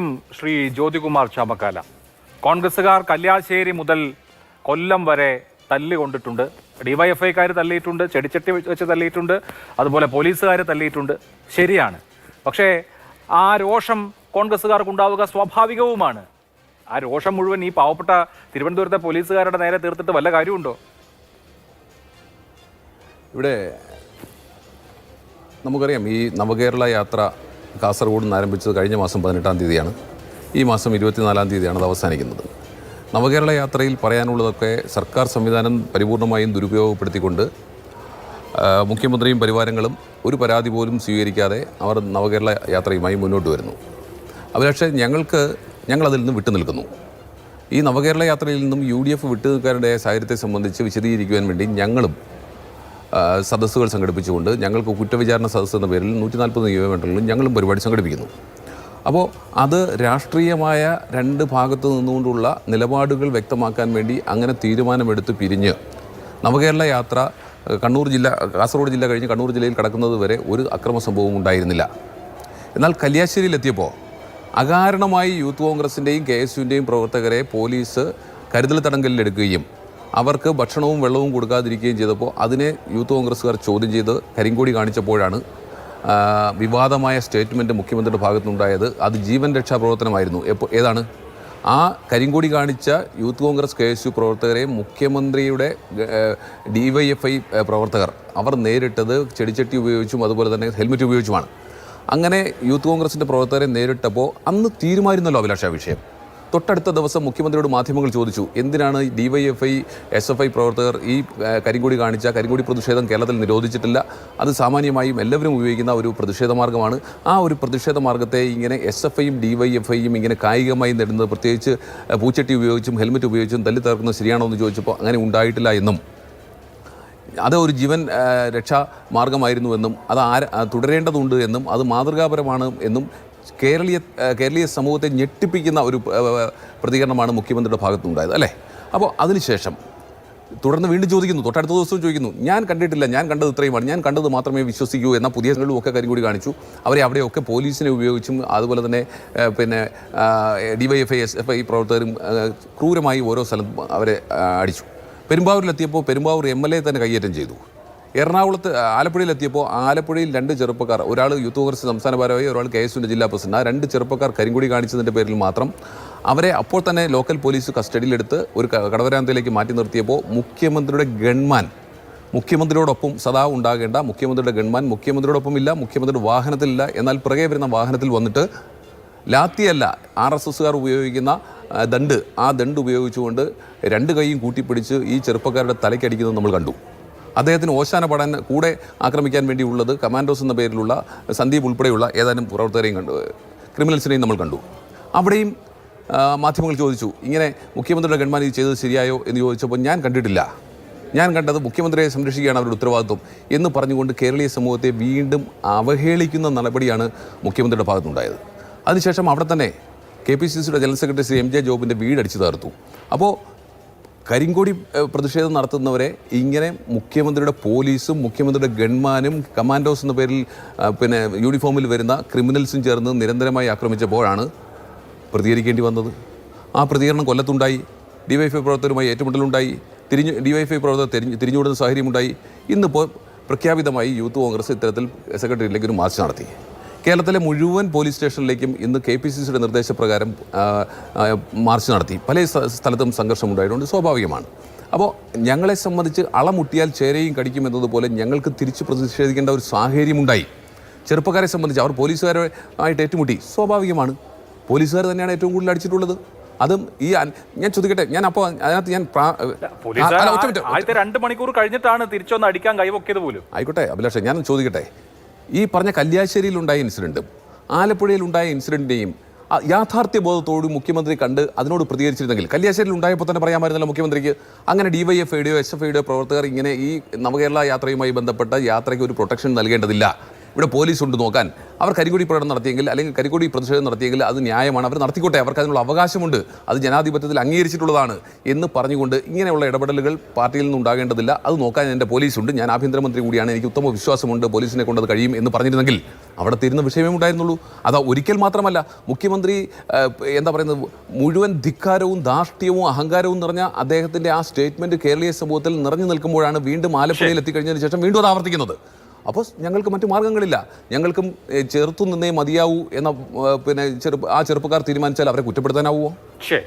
ചോദ്യം ശ്രീ ജ്യോതികുമാർ ചാമക്കാല കോൺഗ്രസ്സുകാർ കല്യാശ്ശേരി മുതൽ കൊല്ലം വരെ തല്ലുകൊണ്ടിട്ടുണ്ട്. ഡിവൈഎഫ്ഐക്കാർ തല്ലിയിട്ടുണ്ട് ചെടിച്ചട്ടി വെച്ച് തല്ലിയിട്ടുണ്ട് അതുപോലെ പോലീസുകാർ തല്ലിയിട്ടുണ്ട് ശരിയാണ്. പക്ഷേ ആ രോഷം കോൺഗ്രസ്സുകാർക്ക് ഉണ്ടാവുക സ്വാഭാവികവുമാണ്. ആ രോഷം മുഴുവൻ ഈ പാവപ്പെട്ട തിരുവനന്തപുരത്തെ പോലീസുകാരുടെ നേരെ തീർത്തിട്ട് വല്ല കാര്യമുണ്ടോ? ഇവിടെ നമുക്കറിയാം ഈ നവകേരള യാത്ര കാസർഗോഡ് നിന്ന് ആരംഭിച്ചത് കഴിഞ്ഞ മാസം പതിനെട്ടാം തീയതിയാണ്. ഈ മാസം ഇരുപത്തിനാലാം തീയതിയാണ് അത് അവസാനിക്കുന്നത്. നവകേരള യാത്രയിൽ പറയാനുള്ളതൊക്കെ സർക്കാർ സംവിധാനം പരിപൂർണമായും ദുരുപയോഗപ്പെടുത്തിക്കൊണ്ട് മുഖ്യമന്ത്രിയും പരിവാരങ്ങളും ഒരു പരാതി പോലും സ്വീകരിക്കാതെ അവർ നവകേരള യാത്രയുമായി മുന്നോട്ട് വരുന്നു. അവർ ഞങ്ങൾക്ക് ഞങ്ങളതിൽ നിന്ന് വിട്ടു നിൽക്കുന്നു. ഈ നവകേരള യാത്രയിൽ നിന്നും യു ഡി എഫ് വിട്ടുനിൽക്കാരുടെ സാഹചര്യത്തെ സംബന്ധിച്ച് വിശദീകരിക്കുവാൻ വേണ്ടി ഞങ്ങളും സദസ്സുകൾ സംഘടിപ്പിച്ചുകൊണ്ട് ഞങ്ങൾക്ക് കുറ്റവിചാരണ സദസ്സ് എന്ന പേരിൽ നൂറ്റി നാൽപ്പത് നിയമമണ്ഡലങ്ങളിലും ഞങ്ങളും പരിപാടി സംഘടിപ്പിക്കുന്നു. അപ്പോൾ അത് രാഷ്ട്രീയമായ രണ്ട് ഭാഗത്തു നിന്നുകൊണ്ടുള്ള നിലപാടുകൾ വ്യക്തമാക്കാൻ വേണ്ടി അങ്ങനെ തീരുമാനമെടുത്ത് പിരിഞ്ഞ് നവകേരള യാത്ര കണ്ണൂർ ജില്ല കാസർഗോഡ് ജില്ല കഴിഞ്ഞ് കണ്ണൂർ ജില്ലയിൽ കടക്കുന്നത് വരെ ഒരു അക്രമ സംഭവവും ഉണ്ടായിരുന്നില്ല. എന്നാൽ കല്യാശ്ശേരിയിലെത്തിയപ്പോൾ അകാരണമായി യൂത്ത് കോൺഗ്രസിന്റെയും കെ എസ് യുവിന്റെയും പ്രവർത്തകരെ പോലീസ് കരുതൽ തടങ്കലിലെടുക്കുകയും അവർക്ക് ഭക്ഷണവും വെള്ളവും കൊടുക്കാതിരിക്കുകയും ചെയ്തപ്പോൾ അതിനെ യൂത്ത് കോൺഗ്രസ്സുകാർ ചോദ്യം ചെയ്ത് കരിങ്കോടി കാണിച്ചപ്പോഴാണ് വിവാദമായ സ്റ്റേറ്റ്മെന്റ് മുഖ്യമന്ത്രിയുടെ ഭാഗത്തുനിന്നുണ്ടായത്. അത് ജീവൻ രക്ഷാ പ്രവർത്തനമായിരുന്നു. എപ്പോൾ ഏതാണ്? ആ കരിങ്കൊടി കാണിച്ച youth Congress K S U പ്രവർത്തകരെ മുഖ്യമന്ത്രിയുടെ ഡി വൈ എഫ് ഐ പ്രവർത്തകർ. അവർ നേരിട്ടത് ചെടിച്ചട്ടി ഉപയോഗിച്ചും അതുപോലെ തന്നെ ഹെൽമെറ്റ് ഉപയോഗിച്ചുമാണ്. അങ്ങനെ യൂത്ത് കോൺഗ്രസിന്റെ പ്രവർത്തകരെ നേരിട്ടപ്പോൾ അന്ന് തീരുമാനിക്കുന്നല്ലോ അഭിലാഷ വിഷയം. തൊട്ടടുത്ത ദിവസം മുഖ്യമന്ത്രിയോട് മാധ്യമങ്ങൾ ചോദിച്ചു എന്തിനാണ് D Y F I S F I പ്രവർത്തകർ ഈ കരിങ്കൊടി കാണിച്ച കരിങ്കൊടി പ്രതിഷേധം കേരളത്തിൽ നിരോധിച്ചിട്ടില്ല അത് സാമാന്യമായും എല്ലാവരും ഉപയോഗിക്കുന്ന ഒരു പ്രതിഷേധ മാർഗമാണ് ആ ഒരു പ്രതിഷേധ മാർഗത്തെ ഇങ്ങനെ എസ് എഫ് ഐയും ഡി വൈ എഫ് ഐയും ഇങ്ങനെ കായികമായി നേടുന്നത് പ്രത്യേകിച്ച് പൂച്ചട്ടി ഉപയോഗിച്ചും ഹെൽമെറ്റ് ഉപയോഗിച്ചും തല്ലി തീർക്കുന്നത് ശരിയാണോ എന്ന് ചോദിച്ചപ്പോൾ അങ്ങനെ ഉണ്ടായിട്ടില്ല എന്നും. അത് ഒരു ജീവൻ രക്ഷാ മാർഗമായിരുന്നുവെന്നും അത് ആര തുടരേണ്ടതുണ്ട് എന്നും അത് മാതൃകാപരമാണ് എന്നും കേരളീയ കേരളീയ സമൂഹത്തെ ഞെട്ടിപ്പിക്കുന്ന ഒരു പ്രതികരണമാണ് മുഖ്യമന്ത്രിയുടെ ഭാഗത്തുനിന്നുണ്ടായത് അല്ലേ? അപ്പോൾ അതിനുശേഷം തുടർന്ന് വീണ്ടും ചോദിക്കുന്നു തൊട്ടടുത്ത ദിവസവും ചോദിക്കുന്നു ഞാൻ കണ്ടിട്ടില്ല ഞാൻ കണ്ടത് ഇത്രയുമാണ് ഞാൻ കണ്ടത് മാത്രമേ വിശ്വസിക്കൂ എന്ന പുതിയ ഒക്കെ കാര്യം കൂടി കാണിച്ചു. അവരെ അവിടെയൊക്കെ പോലീസിനെ ഉപയോഗിച്ചും അതുപോലെ തന്നെ പിന്നെ ഡിവൈഎഫ്ഐ എസ് എഫ് ഐ പ്രവർത്തകരും ക്രൂരമായി ഓരോ സ്ഥലത്തും അവരെ അടിച്ചു. പെരുമ്പാവൂരിലെത്തിയപ്പോൾ പെരുമ്പാവൂർ എം എൽ എ തന്നെ കയ്യേറ്റം ചെയ്തു. എറണാകുളത്ത് ആലപ്പുഴയിലെത്തിയപ്പോൾ ആലപ്പുഴയിൽ രണ്ട് ചെറുപ്പക്കാർ ഒരാൾ യൂത്ത് കോൺഗ്രസ് സംസ്ഥാന ഭാരവാഹി ഒരാൾ കെ എസ് ജില്ലാ പ്രസിഡന്റ്. ആ രണ്ട് ചെറുപ്പക്കാർ കരിങ്കുടി കാണിച്ചതിന്റെ പേരിൽ മാത്രം അവരെ അപ്പോൾ തന്നെ ലോക്കൽ പോലീസ് കസ്റ്റഡിയിലെടുത്ത് ഒരു കടവരാന്തയിലേക്ക് മാറ്റി നിർത്തിയപ്പോൾ മുഖ്യമന്ത്രിയുടെ ഗൺമാൻ മുഖ്യമന്ത്രിയോടൊപ്പം സദാ ഉണ്ടാകേണ്ട മുഖ്യമന്ത്രിയുടെ ഗൺമാൻ മുഖ്യമന്ത്രിയോടൊപ്പം ഇല്ല മുഖ്യമന്ത്രിയുടെ വാഹനത്തിലില്ല എന്നാൽ പിറകെ വരുന്ന വാഹനത്തിൽ വന്നിട്ട് ലാത്തിയല്ല ആർ എസ് എസ്സുകാർ ഉപയോഗിക്കുന്ന ദണ്ട് ആ ദണ്ട് ഉപയോഗിച്ചുകൊണ്ട് രണ്ട് കൈയും കൂട്ടിപ്പിടിച്ച് ഈ ചെറുപ്പക്കാരുടെ തലയ്ക്കടിക്കുന്നത് നമ്മൾ കണ്ടു. അദ്ദേഹത്തിന് ഓശാന പാടാൻ കൂടെ ആക്രമിക്കാൻ വേണ്ടിയുള്ളത് കമാൻഡോസ് എന്ന പേരിലുള്ള സന്ദീപ് ഉൾപ്പെടെയുള്ള ഏതാനും പ്രവർത്തകരെയും കണ്ടു. ക്രിമിനൽസിനെയും നമ്മൾ കണ്ടു. അവിടെയും മാധ്യമങ്ങൾ ചോദിച്ചു ഇങ്ങനെ മുഖ്യമന്ത്രിയുടെ ഗവൺമെന്റ് ഇത് ചെയ്തത് ശരിയായോ? എന്ന് ചോദിച്ചപ്പോൾ ഞാൻ കണ്ടിട്ടില്ല. ഞാൻ കണ്ടത് മുഖ്യമന്ത്രിയെ സംരക്ഷിക്കുകയാണ് അവരുടെ ഉത്തരവാദിത്വം എന്ന് പറഞ്ഞുകൊണ്ട് കേരളീയ സമൂഹത്തെ വീണ്ടും അവഹേളിക്കുന്ന നടപടിയാണ് മുഖ്യമന്ത്രിയുടെ ഭാഗത്തുനിന്നുണ്ടായത്. അതിനുശേഷം അവിടെ തന്നെ കെ പി സി സിയുടെ general secretary Shri M J ജോബിന്റെ വീടടിച്ചു തകർത്തു. അപ്പോൾ കരിങ്കൊടി പ്രതിഷേധം നടത്തുന്നവരെ ഇങ്ങനെ മുഖ്യമന്ത്രിയുടെ പോലീസും മുഖ്യമന്ത്രിയുടെ ഗൺമാനും കമാൻഡോസ് എന്ന പേരിൽ പിന്നെ യൂണിഫോമിൽ വരുന്ന ക്രിമിനൽസും ചേർന്ന് നിരന്തരമായി ആക്രമിച്ചപ്പോഴാണ് പ്രതികരിക്കേണ്ടി വന്നത്. ആ പ്രതികരണം കൊല്ലത്തുണ്ടായി. ഡിവൈഎഫ്ഐ പ്രവർത്തകരുമായി ഏറ്റുമുട്ടലുണ്ടായി. തിരിഞ്ഞു ഡിവൈഎഫ്ഐ പ്രവർത്തകർ തിരിഞ്ഞു തിരിഞ്ഞുവിടുന്ന സാഹചര്യമുണ്ടായി. ഇന്നിപ്പോൾ പ്രഖ്യാപിതമായി യൂത്ത് കോൺഗ്രസ് ഇത്തരത്തിൽ സെക്രട്ടറിയിലേക്ക് ഒരു മാർച്ച് നടത്തി. കേരളത്തിലെ മുഴുവൻ പോലീസ് സ്റ്റേഷനിലേക്കും ഇന്ന് കെ പി സി സിയുടെ നിർദ്ദേശപ്രകാരം മാർച്ച് നടത്തി. പല സ്ഥലത്തും സംഘർഷമുണ്ടായതുകൊണ്ട് സ്വാഭാവികമാണ്. അപ്പോൾ ഞങ്ങളെ സംബന്ധിച്ച് അളമുട്ടിയാൽ ചേരയും കടിക്കും എന്നതുപോലെ ഞങ്ങൾക്ക് തിരിച്ച് പ്രതിഷേധിക്കേണ്ട ഒരു സാഹചര്യമുണ്ടായി. ചെറുപ്പക്കാരെ സംബന്ധിച്ച് അവർ പോലീസുകാരെ ആയിട്ട് ഏറ്റുമുട്ടി. സ്വാഭാവികമാണ്. പോലീസുകാർ തന്നെയാണ് ഏറ്റവും കൂടുതൽ അടിച്ചിട്ടുള്ളത്. അതും ഈ ഞാൻ ചോദിക്കട്ടെ ഞാൻ അപ്പോൾ അതിനകത്ത് ഞാൻ ആദ്യത്തെ രണ്ട് മണിക്കൂർ കഴിഞ്ഞിട്ടാണ് തിരിച്ചൊന്ന് അടിക്കാൻ കൈവക്കിയത് പോലും. ആയിക്കോട്ടെ അഭിലാഷേ ഞാൻ ചോദിക്കട്ടെ ഈ പറഞ്ഞ കല്യാശ്ശേരിയിൽ ഉണ്ടായ ഇൻസിഡന്റും ആലപ്പുഴയിൽ ഉണ്ടായ ഇൻസിഡന്റിനെയും യാഥാർത്ഥ്യ ബോധത്തോട് മുഖ്യമന്ത്രി കണ്ട് അതിനോട് പ്രതികരിച്ചിരുന്നെങ്കിൽ കല്യാശ്ശേരിയിൽ ഉണ്ടായപ്പോൾ തന്നെ പറയാമായിരുന്നല്ലോ മുഖ്യമന്ത്രിക്ക് അങ്ങനെ ഡി വൈ എഫ് ഐയുടെയോ എസ് എഫ് ഐയുടെയോ പ്രവർത്തകർ ഇങ്ങനെ ഈ നവകേരള യാത്രയുമായി ബന്ധപ്പെട്ട യാത്രയ്ക്ക് ഒരു പ്രൊട്ടക്ഷൻ നൽകേണ്ടതില്ല. ഇവിടെ പോലീസ് ഉണ്ട് നോക്കാൻ. അവർ കരികൂടി പ്രകടനം നടത്തിയെങ്കിൽ അല്ലെങ്കിൽ കരികൂടി പ്രതിഷേധം നടത്തിയെങ്കിൽ അത് ന്യായമാണ്. അവർ നടത്തിക്കോട്ടെ. അവർക്ക് അതിനുള്ള അവകാശമുണ്ട്. അത് ജനാധിപത്യത്തിൽ അംഗീകരിച്ചിട്ടുള്ളതാണ് എന്ന് പറഞ്ഞുകൊണ്ട് ഇങ്ങനെയുള്ള ഇടപെടലുകൾ പാർട്ടിയിൽ നിന്ന് ഉണ്ടാകേണ്ടതില്ല. അത് നോക്കാൻ എന്റെ പോലീസുണ്ട്. ഞാൻ ആഭ്യന്തരമന്ത്രി കൂടിയാണ്. എനിക്ക് ഉത്തമ വിശ്വാസമുണ്ട്. പോലീസിനെ കൊണ്ട് അത് കഴിയും എന്ന് പറഞ്ഞിരുന്നെങ്കിൽ അവിടെ തീരുന്ന വിഷയമേ ഉണ്ടായിരുന്നുള്ളൂ. അത് ഒരിക്കൽ മാത്രമല്ല മുഖ്യമന്ത്രി എന്താ പറയുന്നത് മുഴുവൻ ധിക്കാരവും ധാർഷ്ട്യവും അഹങ്കാരവും നിറഞ്ഞ അദ്ദേഹത്തിന്റെ ആ സ്റ്റേറ്റ്മെന്റ് കേരളീയ സമൂഹത്തിൽ നിറഞ്ഞു നിൽക്കുമ്പോഴാണ് വീണ്ടും ആലപ്പുഴയിൽ എത്തിക്കഴിഞ്ഞതിന് ശേഷം വീണ്ടും അത് ആവർത്തിക്കുന്നത്. അപ്പോൾ ഞങ്ങൾക്ക് മറ്റു മാർഗങ്ങളില്ല ഞങ്ങൾക്കും ചെറുത്തു നിന്നേ മതിയാവൂ എന്ന പിന്നെ ചെറുപ്പ ആ ചെറുപ്പക്കാർ തീരുമാനിച്ചാൽ അവരെ കുറ്റപ്പെടുത്താനാവുമോ? ശരി.